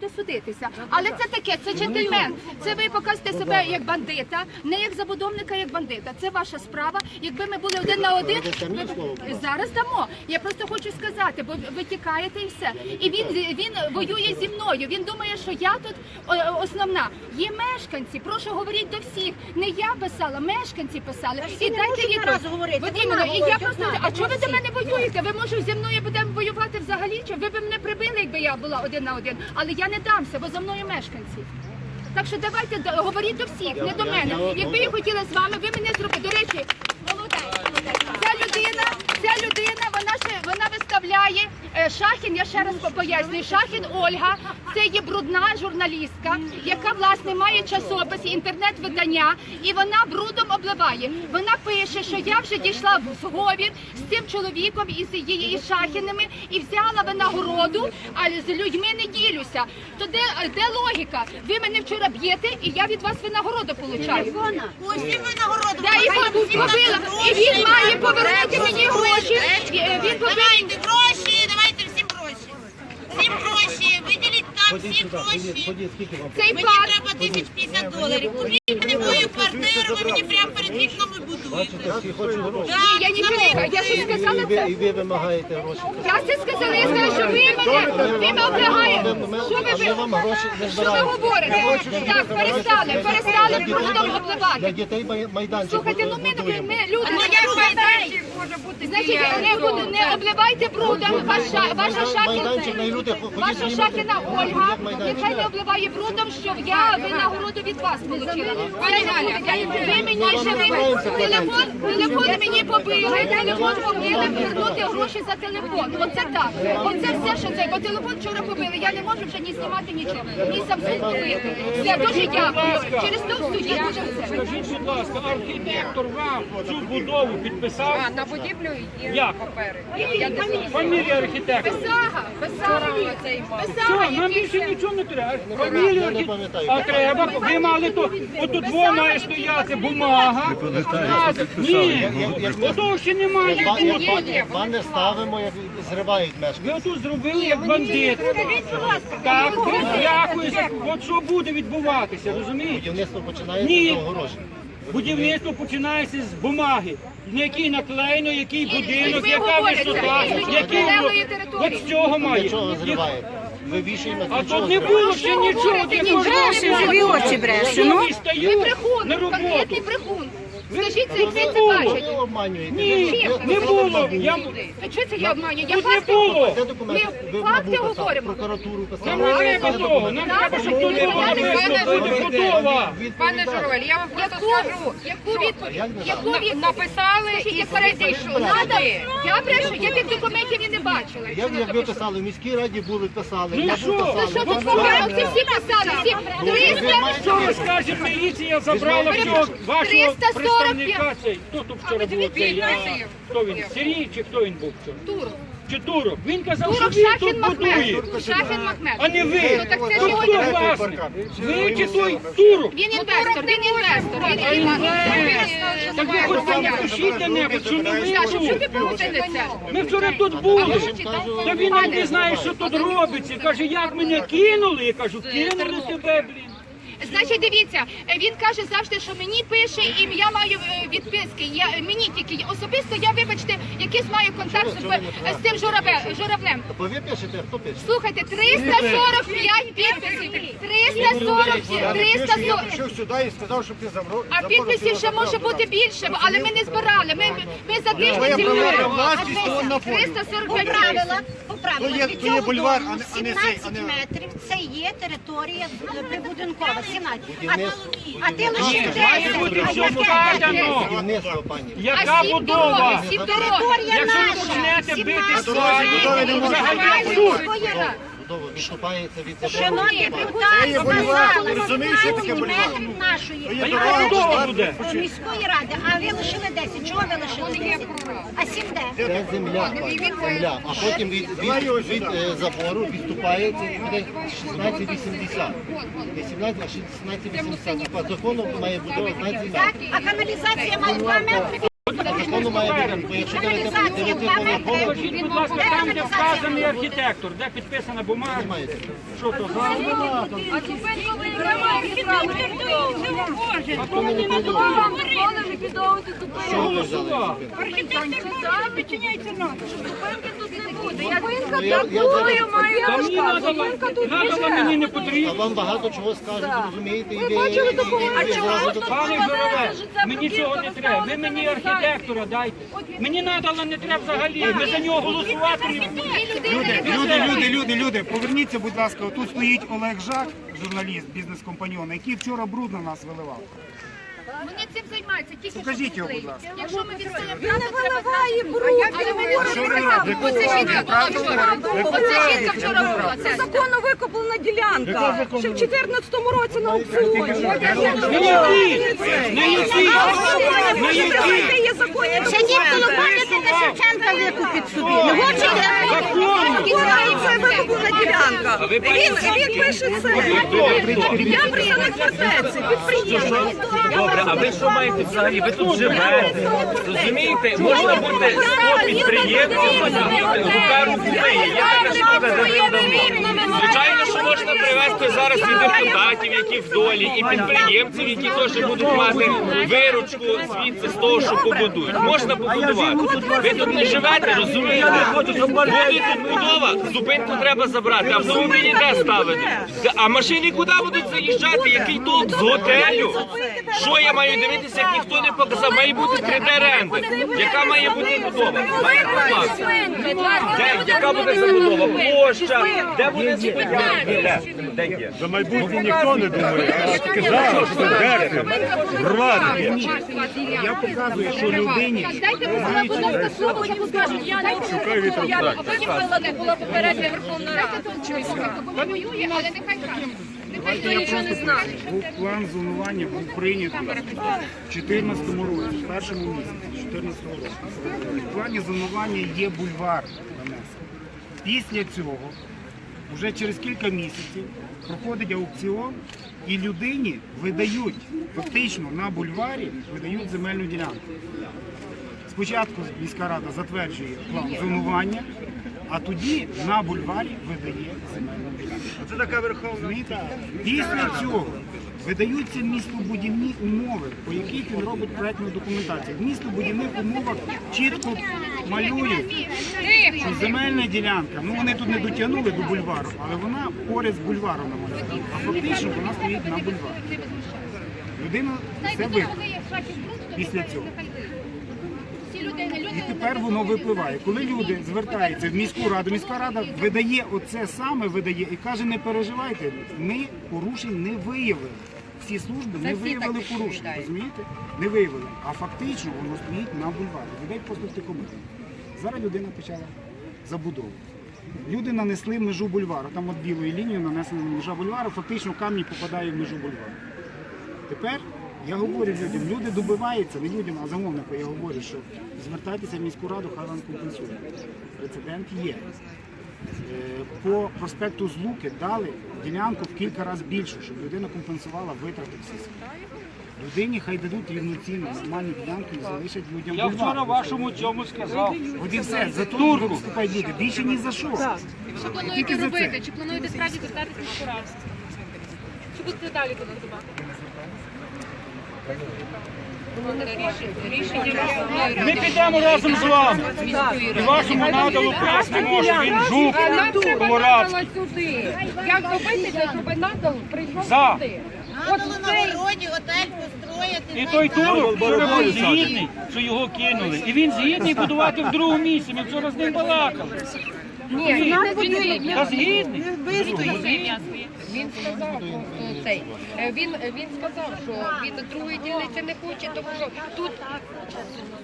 Буду судитися, але це таке, це джентльмен. Це ви покажете себе як бандита, не як забудовника, як бандита. Це ваша справа. Якби ми були один на один, ви- зараз дамо. Я просто хочу сказати, бо ви тікаєте і все. І він він воює зі мною. Він думає, що я тут основна. Є мешканці. Прошу говоріть до всіх. Не я писала, мешканці писали. І дайте відповідь. От іменно. І я просто а чого ви до мене воюєте? Ви може зі мною будемо воювати взагалі? Чи ви б мене прибили, якби я була один на один? Але я не дамся, бо за мною мешканці. Так що давайте говоріть до всіх, не до мене. Якби я хотіла з вами, ви мене зробите. До речі, молодець, молодець. Ця людина, ця людина, вона ще вона виставляє Шахін. Я ще раз пояснюю. Шахін Ольга, це є брудна журналістка, яка власне має часопис, інтернет-видання, і вона брудом обливає. Вона пише, що я вже дійшла в зговір з цим чоловіком і з її із Шахіними і взяла винагороду, а з людьми не ділюся. То де, де логіка? Ви мене вчора б'єте, і я від вас винагороду получаю. Ось і винагороду. Я його побила, і він має повернути мені гроші. Він всім гроші. Всім гроші, виділіть там всі гроші. цей Мені треба 1050 доларів. Купіть мені мою квартиру, ви мені прямо перед вікнами будуєте. Всі хочуть гроші. Ні, я нічого не кажу. Я щось сказала ви, це. і ви вимагаєте гроші. Я це сказала, я сказала, що ви мене, ви мене облягаєте. Що ви, Ми вам гроші не що ви збираємо. говорите? Так, перестали, перестали брудом Для обливати. дітей май- майданчик Слухайте, ну ми, ми, будуємо. ми люди, Ну, не як обливайте. Значить, не, буду- не обливайте брудом ваша, ваша Майданчик, шахіна, люди ваша знімати. шахіна Ольга, нехай не обливає брудом, що я винагороду від вас отримала. Пані Галя, ви мені ще ви телефон, телефон мені побили, телефон побили, повернути гроші за телефон. Оце так. Оце все, що це. Бо телефон вчора побили. Я не можу вже ні знімати нічого, ні Samsung побити. Все, дуже дякую. Через то в суді буде все. Скажіть, будь ласка, архітектор вам цю будову підписав? На будівлю є Як? папери. Фамілія архітектора. Писага, писага, Все, нам більше нічого не треба. Фамілію Я не архітектора. пам'ятаю. А треба, ви мали то, отут двоє має стояти бумага. Ні, отого ще немає. Ба- як банер ставимо, як зривають мешканці. Ви отут зробили як бандит. Так, дякую за от що буде відбуватися, розумієте? Будівництво починається Ні. з огорожі. Будівництво починається з бумаги. На якій наклеєно, який будинок, ви яка висота, який от з цього має. Ви вішаємо. А тут не було ще нічого, ти живі очі бреше. Ну, брехун, на конкретний роботу. Скажіть, це це ви обманюєте. Ні, не було. Я... А чого це я обманюю? Я Тут не факти було. Ми факти говоримо. прокуратуру Нам не треба того, нам треба, щоб тут було написано буде будова. Пане Журавель, я вам просто скажу. яку відповідь? Яку відповідь? Написали і перейшли. Надо, я брешу, я тих документів і не бачила. Як, як ви писали, в міській раді були, писали, Ну що? Ну що тут що? помилки всі писали? Всі Ну, 300, Що ви скажете, міліція забрала всього вашого 345. Представника цей. Хто тут вчора був цей? А, Хто він? Сергій чи хто він був вчора? Тур. Чи Туров? Він казав, Турок що він Шахін тут Махмед. будує. Шахін Махмед. А не ви. Ну, так це ж То його хто діло. власник? Ви чи той Туров? Він інвестор, він інвестор, він А інвестор. Так ви хоч напишіть де-небудь, що не ви що тут. ти? Ми вчора тут були. Та він навіть не знає, що тут робиться. Каже, як мене кинули? Я кажу, кинули тебе, блін. Значить, дивіться, е, він каже завжди, що мені пише і я маю е, відписки. Я мені тільки особисто я, вибачте, якийсь маю контакт з, е, з цим жураве, журавлем. Ви пишете, хто пише? Слухайте, 345 підписів. 340, 340. прийшов сюди і сказав, що ти забрав. А підписів ще може бути більше, але ми не збирали. Ми, ми за тиждень Твоя приватна зібрали. власність, то на полі. 345 Поправила, поправила. То є- то є бульвар, а не- а не цей, а 17 не- метрів. Це є територія е, прибудинкова, 17. А, ти лише Ні, 10. бути А все яке? вкладено. Будівництво, пані. Яка будова? Територія Якщо ви наша. почнете бити 17 свої, будови не то можна. взагалі абсурд. Будова відступається від закону. Шановні Це є депутати, сказали, Ти розумієш, що таке 15 бульвар? метрів нашої А міської ради, а ви лишили 10. Чого ви лишили 10? А 7 де? Це земля, пані, земля. А потім від, від, від е, забору відступається і буде 16,80. Не 17, а 16,80. По закону має бути 16 Так? А каналізація має 2 метри. Закону має бути, бо якщо дев'ятиповерхово, Скажіть, будь ласка, там, де вказаний архітектор, де підписана бумага, що то за? А то мені не що ви взяли? Ну, я- я зараз- Та мені надала, надала мені не потрібно. вам багато чого скажуть, розумієте, ви, і, і, і ви зразу до Пане Жураве, мені цього не треба. Ви мені архітектора дайте. Мені надала не треба взагалі. Ми за нього голосувати не будемо. Люди, люди, люди, люди, люди, поверніться, будь ласка. Тут стоїть Олег Жак, журналіст, бізнес-компаньон, який вчора бруд на нас виливав. Вони цим займаються, тільки Покажіть що його, будь ласка. Якщо ми відстоїмо правду, треба виливає бруд. Що ви робите? Оце жінка була вчора. Оце жінка вчора була. Це Законно викуплена ділянка. Ще в 2014 році на аукціоні. Не які? Не які? Не Ще ті, хто пам'ятника Шевченка викупить собі. Його чи не? документи. Це викуплена ділянка. Він, він пише це. Я представник фортеці, підприємець. Добре, а ви що маєте взагалі? Ви тут живете. Розумієте? Можна бути 100 підприємців, рука руку миє. Є така штука, де ви можна зараз і депутатів, які в долі, і підприємців, які теж будуть мати виручку звідси з того, що побудують. Можна побудувати. Ви тут не живете, розумієте? Буде тут будова, зупинку треба забрати, автомобілі де ставити? А машини куди будуть заїжджати? Який толк з готелю? Що я маю дивитися, як ніхто не показав? Має бути 3D рендер. Яка має бути будова? Має бути. Де? Яка буде забудова? Площа? Де буде зупиняти? Є? За майбутнє ніхто не думає, а тільки зараз дерти, рвати. Я показую, що людині Дайте мені будь слово, я покажу. Я не Шукай я а потім була не була попередня Верховна Рада. Воює, але нехай каже. Нехай не знає. план зонування був прийнятий в 2014 році, в першому місяці 2014 року. В плані зонування є бульвар. Після цього, вже через кілька місяців, проходить аукціон і людині видають фактично на бульварі видають земельну ділянку. Спочатку міська рада затверджує план зонування, а тоді на бульварі видає земельну ділянку. Це така верховна. Після цього видаються містобудівні умови, по яких він робить проектну документацію. В містобудівних умовах чітко малюють, що земельна ділянка, ну вони тут не дотягнули до бульвару, але вона поряд з бульваром намальована. А фактично вона стоїть на бульварі. Людина це виконала. Після цього. І тепер воно випливає. Коли люди звертаються в міську раду, міська рада видає оце саме, видає і каже, не переживайте, ми порушень не виявили. Всі служби не виявили порушень, розумієте? Не виявили. А фактично воно стоїть на бульварі. Людей просто втекомити. Зараз людина почала забудову. Люди нанесли межу бульвару. Там от білою лінією нанесена межа бульвару, фактично камінь попадає в межу бульвару. Тепер я говорю людям, люди добиваються, не людям, а замовнику я говорю, що звертайтеся в міську раду, хай вам компенсує. Прецедент є. Е, По проспекту Злуки дали ділянку в кілька разів більшу, щоб людина компенсувала витрати всі свої. Людині хай дадуть рівноцінно нормальні ділянки і залишать людям Я вчора вашому цьому сказав. От і все, за то виступають люди. Більше ні за що. Що плануєте за це. робити? Чи плануєте справді звертатися в міську? Чи будете далі голосувати? Ми підемо разом з вами. І вашому надалу може. Він жук колорадський. сюди. Як добитися, щоб надал прийшов За. сюди? Надали на городі готель построїти. І той турок згідний, що його кинули. І він згідний будувати в другому місці. Ми вчора з ним балакали. Ні, він не згідний. Та згідний. Він сказав, що е, цей, е, він, е, він сказав, що він другої дільниці не хоче, тому що тут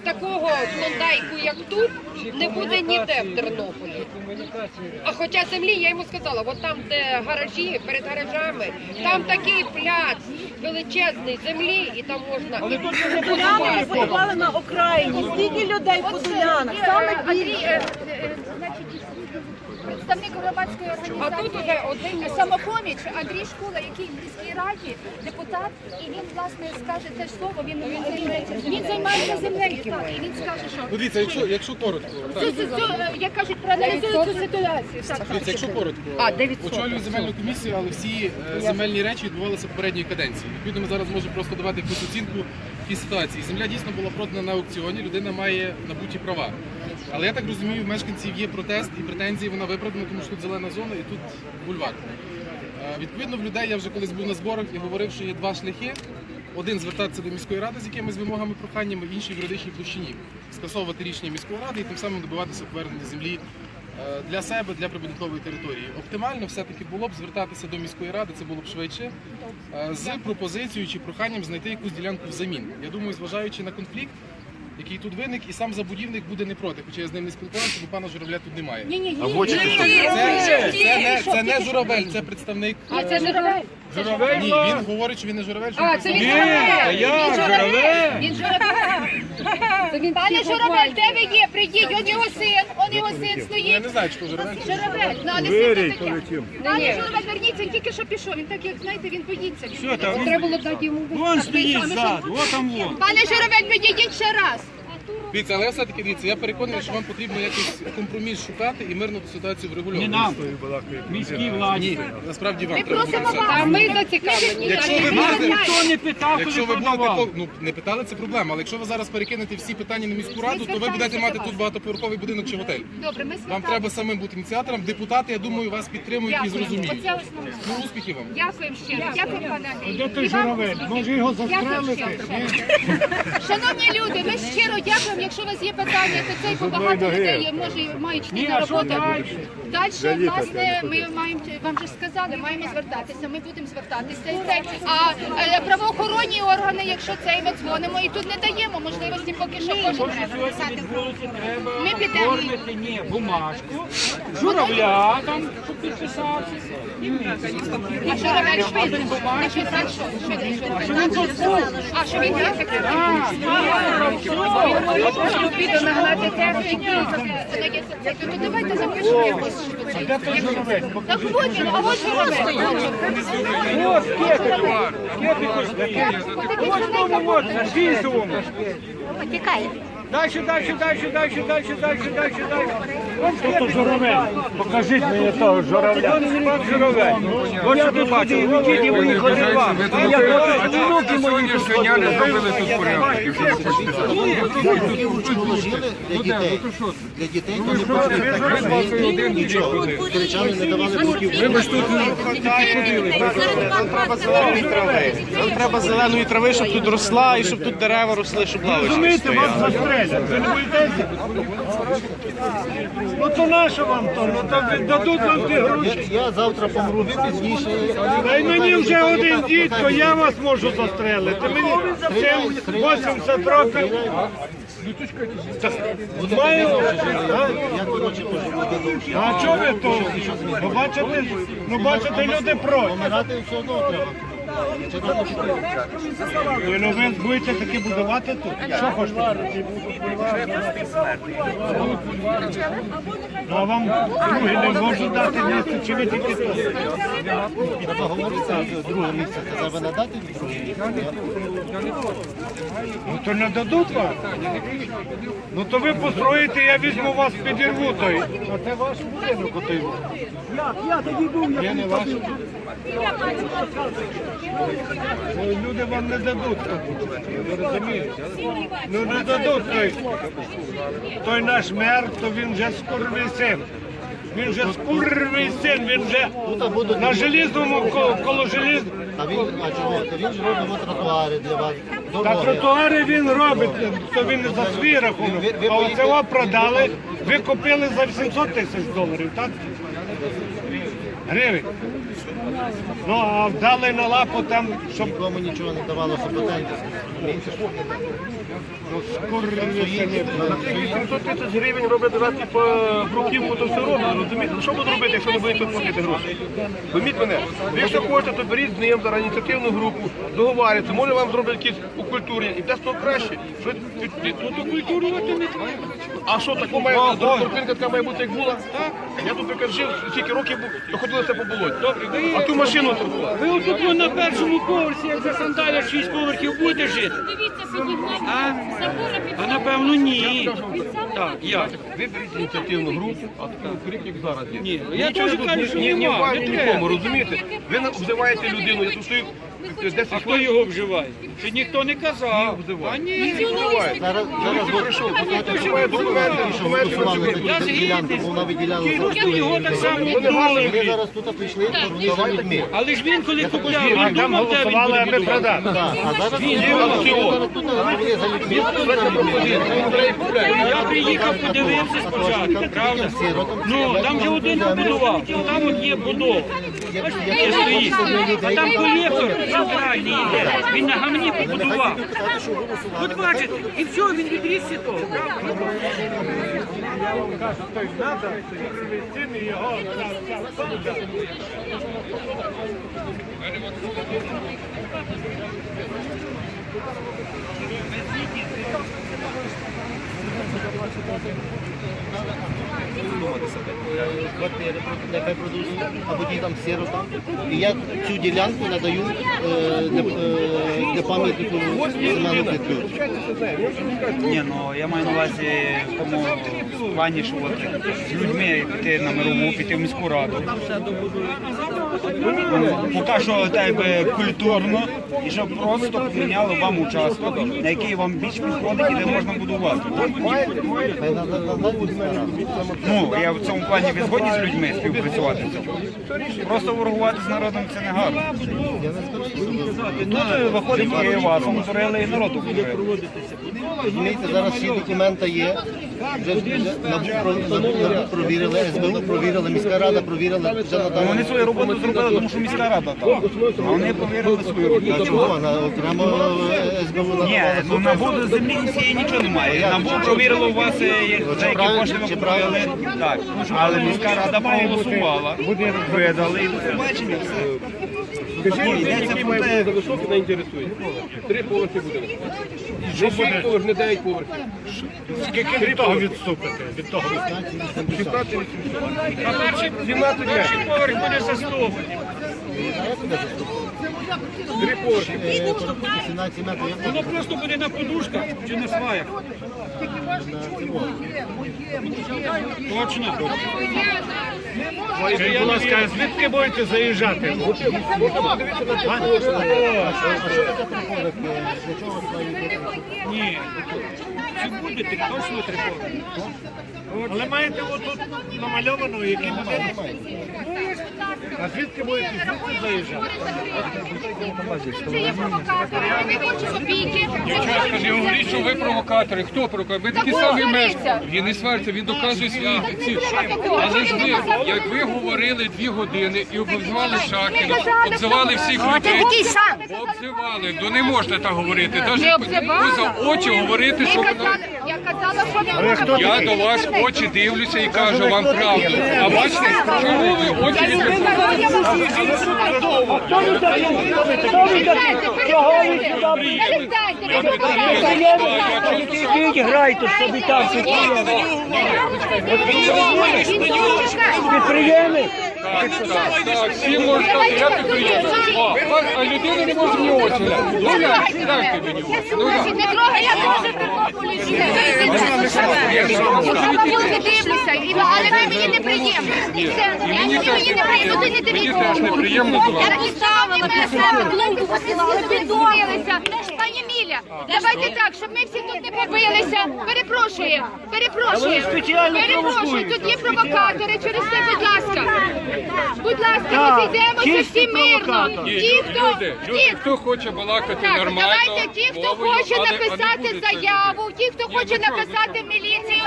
такого клондайку, як тут, не буде ніде в Тернополі. А хоча землі, я йому сказала, от там, де гаражі, перед гаражами, там такий пляц величезний землі, і там можна і будувати. Попали на окраїні. Стільки людей по ділянах. Саме е, е, значить, Представник громадської організації один самопоміч Андрій Шкула, який в міській раді депутат, і він власне скаже те ж слово. Він займається землею. Так, і він скаже, що Ну, Дивіться, якщо, якщо коротко, так, цю, цю, е, як кажуть, проаналізує цю ситуацію. Так, дивіться, якщо коротко, А, 900. очолюю земельну комісію, але всі е, земельні речі відбувалися попередньої каденції. Відповідно, ми зараз можемо просто давати якусь оцінку в тій ситуації. Земля дійсно була продана на аукціоні, людина має набуті права. Але я так розумію, в мешканців є протест і претензії, вона виправдана, тому що тут зелена зона і тут бульвар. Е, Відповідно, в людей я вже колись був на зборах і говорив, що є два шляхи. Один звертатися до міської ради з якимись вимогами, проханнями, інший в юридичній площині. Скасовувати рішення міської ради і тим самим добиватися повернення землі е, для себе, для прибудинкової території. Оптимально все-таки було б звертатися до міської ради, це було б швидше, е, з пропозицією чи проханням знайти якусь ділянку взамін. Я думаю, зважаючи на конфлікт, який тут виник, і сам забудівник буде не проти, хоча я з ним не спілкувався, бо пана Журавля тут немає. ні, ні, ні. Це, це, це, не, це не журавель, це представник. А це журавель. Журавель Ні, він говорить, що він не журавель, що А, він це він журавель. а я Він журавель. Він. Пане Журавель, де ви є? Прийдіть, он його син, он його син Я стоїть. не знаю, чи то журавель. Журавель, ну але Вирій, таке. полетів. Пане Журавель, верніться, він тільки що пішов. Він так, як знаєте, він боїться. Що там? Треба було дати йому Вон стоїть ззаду, от там вон. Пане Журавель, підійдіть ще раз. Дивіться, але все-таки дивіться, я переконаний, що вам потрібно якийсь компроміс шукати і мирно ту ситуацію Не врегульовувати. нам, міській владі. Ні, насправді вам Ми треба просимо робити вас. А ми зацікавлені. Якщо ви будете. Ніхто не питав, якщо коли ви будете продавав. ну не питали, це проблема. Але якщо ви зараз перекинете всі питання на міську раду, то ви будете мати тут багатоповерховий будинок чи готель. Добре, ми Вам звертаємося. треба самим бути ініціатором. Депутати, я думаю, вас підтримують і Дякуємо. зрозуміють. Оце основне. Ну, успіхів вам. Дякуємо щиро. Дякуємо, пане Андрій. Де той журавель? Може його застрелити? Шановні люди, ми щиро дякуємо. Якщо у вас є питання, то цей багато людей може мають йти на роботу. далі? Власне, ми маємо вам вже сказали, маємо звертатися. Ми будемо звертатися. А е, правоохоронні органи, якщо це, ми дзвонимо і тут не даємо можливості, поки що кожен Що треба сьогодні писати. відбулося, Ми підемо. ні, бумажку, журавля там, щоб підписався. А що робить швидко? Написати що? Швидко. А що він є таке? Він нагнати давайте запишемо якось. Так от він, а. Ось кепик стоїть. Ось тому можна, звісовому. Дальше, дальше, дальше, дальше, дальше, дальше, дальше, дальше. Журавель. Покажіть мені того журавля. Пан журавель. Ось що ви бачили, діді мої ходили вам. А я бачу, внуки мої тут ходили. Зробили тут порядок. Положили для дітей. Для дітей там не потрібно. Нічого. Кричали, не давали боків. Ви ж тут Нам треба зеленої трави. Нам треба зеленої трави, щоб тут росла і щоб тут дерева росли, щоб лавочки стояли. Застрелять. Ви не боїтеся? Ну то нащо вам то? Ну то дадуть вам ті гроші. Я завтра помру, пізніше. Та й мені вже один дідько, я вас можу застрелити. Мені 80 років. Маю. А? Чого ви то? Ну бачите, ну бачите, люди проти. Помирати все одно треба. Ви, будете таки будувати тут? Що хочете? Ну, а вам другі не можу дати місце, чи ви тільки тут? Треба говорити друге місце. Треба надати друге місце. Ну то не дадуть вам. Ну то ви построїте, я візьму вас підірву той. А це ваш будинок отой. Я, я тоді був, я не ваш. Ну, Люди вам не дадуть. Ви розумієте? Ну не дадуть той. Той наш мер, то він вже скоровий син. Він вже скурвий син, він вже на желізному коло, желізного. А він, а чого? Він ж тротуари для вас. Та Дороги. тротуари він робить, то він за свій рахунок. Ви- ви А поїдете- ви продали, ви купили за 800 тисяч доларів, так? Гривень. Ну, а вдали на лапу там, щоб Нікому нічого не давало супотенції. курвися не було. 800 тисяч гривень робить давати по бруківку, то все робить, розумієте? Ну, Що буду робити, якщо не будете тут платити гроші? Пойміть мене, ви якщо хочете, то беріть з ним зараз ініціативну групу, договарюйтеся, може вам зроблять якісь окультурення, і те того краще. Що тут окультурювати не треба. А що, таку має, торпинка така має бути, як була? Так? Я тут наприклад, жив, скільки років був, то ходилося по болоті. А ту машину торгували. Ви отут вон на першому поверсі, як за сандаля 6 поверхів будете жити? А? А напевно ні. Так, як? Виберіть ініціативну групу, а таку крик, як зараз є. Ні, я теж тут кажу, ні- що ні, ні нема, не нікому, треба. розумієте? Ви обзиваєте людину, я тут стою 10 А хто його вживає? Чи ніхто не казав? А ні, Зараз, зараз прийшов, шукає документи, що голосували за цю ділянку, вона виділяла Хто його так само Вони відмовив? зараз тут прийшли. Але ж він коли купляв, він думав, де він буде ми будувати. Так, а зараз вони зараз тут, вони за людьми, тут за людьми. Я приїхав, подивився спочатку, правда? Ну, там же один побудував, там от є будова. А там колектор центральний йде, він на гамні побудував. От бачите, і все, він відрізся того, правда? Квартири, нехай продають, або ті там сирота. І я цю ділянку надаю е, для, е, пам'ятнику Семену Петлюру. Ні, ну я маю на увазі в тому плані, що от з людьми піти на мирову, піти в міську раду. Поки що так би культурно, і щоб просто поміняли вам участок, на який вам більш підходить і де можна будувати. Ну, я в цьому плані ви згодні з людьми співпрацювати. Просто ворогувати з народом це не гарно. Тут е, виходить і вас обдурили, і народ обдурили. Зараз всі документи є. Провірили, СБУ провірили, міська рада провірила, вже Ну, надали. Вони свою роботу зробили, тому що міська рада там. А вони повірили свою Та роботу. чого? На окремо е, СБУ Ні, надавала. ну набу землі цієї нічого немає. Набу провірило у вас, е, як- за які правильно, кошти ви чи правильно? Так. Але міська рада проголосувала, видали і до побачення. все. Ну, йдеться про те, Високі не інтересує. Три поверхи буде. Що буде? Поверх, не 9 поверхів. Скільки від того відступити? Від того 16 А перший, 17 перший поверх буде заступлений. Три поверхи. Е, порахуйте 17 метрів, Воно просто буде на подушках чи на сваях. Точно. Скажіть, будь ласка, а звідки будете заїжджати? А? Ні. Чи будете точно трикотати? Але маєте отут намальовано, який будинки? А звідки будете звідси заїжджати? Це є провокатори, вони хочуть копійки. Дівчатка, не говоріть, що ви провокатори. Хто провокатор? Ви такі Та самі меж. Він не свариться, він доказує свої ці. Але ж ви, як ви говорили дві години і обзивали Шахіна, обзивали всіх людей. Обзивали, то не можна так говорити. Навіть поза очі говорити, що воно. Я казала, що Я до вас в очі дивлюся і кажу вам правду. А бачите, чому ви очі відкриваєте? Грайте собі там, підприємець. Так, так, так, всі можуть підприємець. О, А людина не може мені очі. Ну, гляньте, дайте мені очі. Ну, гляньте. Не трогай, я теж в Тернополі живу. Я дивлюся, але ви мені не приємно. Мені теж неприємно Я вами. не ставила мене себе, клумбу. Пані Міля, давайте так, щоб ми всі тут не побилися. Перепрошуємо, перепрошуємо. Перепрошую, тут є провокатори, через це, будь ласка. Будь ласка, розійдемося всі мирно. Ті, хто, люди, ті, люди, хто хоче балакати так, нормально, давайте ті, хто мовою, хоче але- а не написати заяву, ті, хто хоче ну написати в міліцію,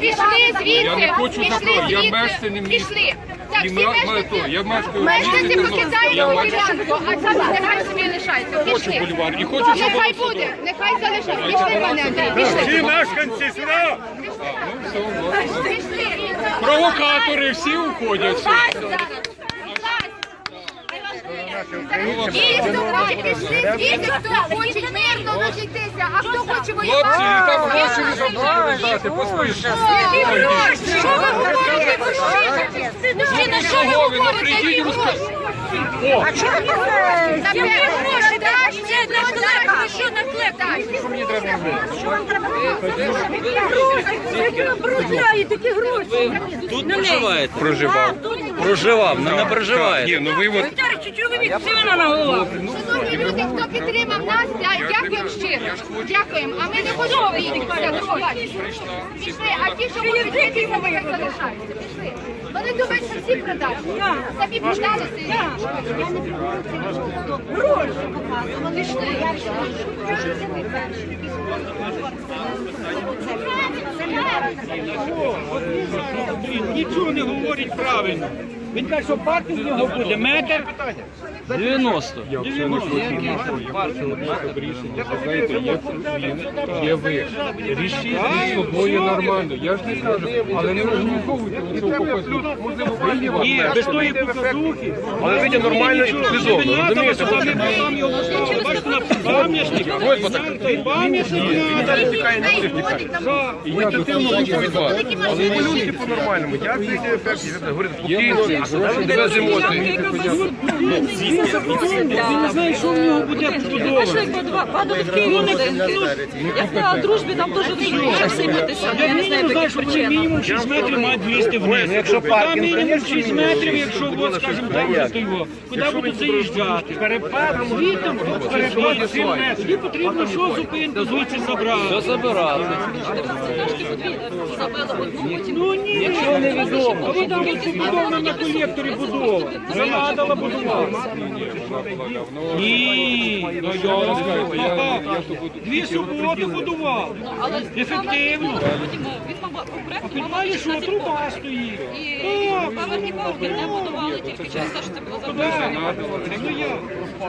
пішли звідси. Хочу пішли я звідси, мешканець міста. Пішли. Так, всі мешканці, я мешкаю мешканці покидають ділянку, а саме нехай собі лишається. Хочу Пішли. бульвар і хочу, щоб Нехай буде, нехай залишається. Пішли, мене, Андрій, Всі мешканці сюди! Пішли. Провокатори всі уходять. Ті, хто хоче, пішли звідси, хто хоче мирно розійтися, а хто хоче воювати. там гроші забрали дати, поспішно. Які гроші? Що ви говорите, мужчина? Мужчина, що ви Чого ви не говорите? Які гроші? А що ви говорите? Гроші це для. Що на клеп? Що мені треба робити? Що вам треба Тут проживаєте? Проживав. Проживав, не проживаєте. Ні, ну ви от Шановні люди, хто підтримав нас, дя- дякуємо щиро. Дякуємо. А ми не хочемо виїхати. Пішли, а ті, що хочуть вийти, вони хай залишаються. Пішли. Вони думають, що всі продали. Самі продалися. Гроші показували. Пішли. Нічого не говорить правильно. Він каже, що паркінг в нього буде метр 90. 90. знаєте, як він, є ви. Рішіть між собою нормально. Я ж не кажу, але не організовуйте оцю показуху. Ні, без тої показухи. Але видя нормально і цивілізовано, розумієте? Там його поставили. Бачите, на пам'ятник. Той пам'ятник. Втікати. І я до цього від вас. Але ви люди по-нормальному. Як це йде ефект? Говорить спокійно, без емоцій. Він не знає, що в нього буде побудовано. Я сказала, дружбі там дуже. Я мінімум знаю, що вони мінімум 6 метрів мають влізти вниз. якщо Там мінімум 6 метрів, якщо, от, скажімо, там буде його. Куди будуть заїжджати? Перепад, звідти, тут перепад 7 метрів. Тоді потрібно що зупинку звідси забрати. Забирати. Ну ні, нічого не відомо. Ви там тут на колекторі будова. Занадала будувати. Ні, ну я вам скажу, дві суботи будував. Ефективно. А підмає, що труба стоїть. Не будували тільки через те, що це було куди?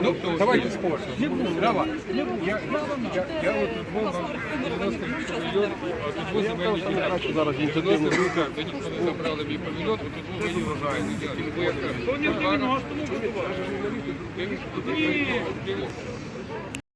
Ну. Ну, давайте спорт. Давай. Я, я, я от тут був на 90 павільйон, а тут був земельні ділянки. Зараз 90 років, де ніхто не забрали мій павільйон, тут мені врожайний. Я не в гарно. 90-му будував. Ні.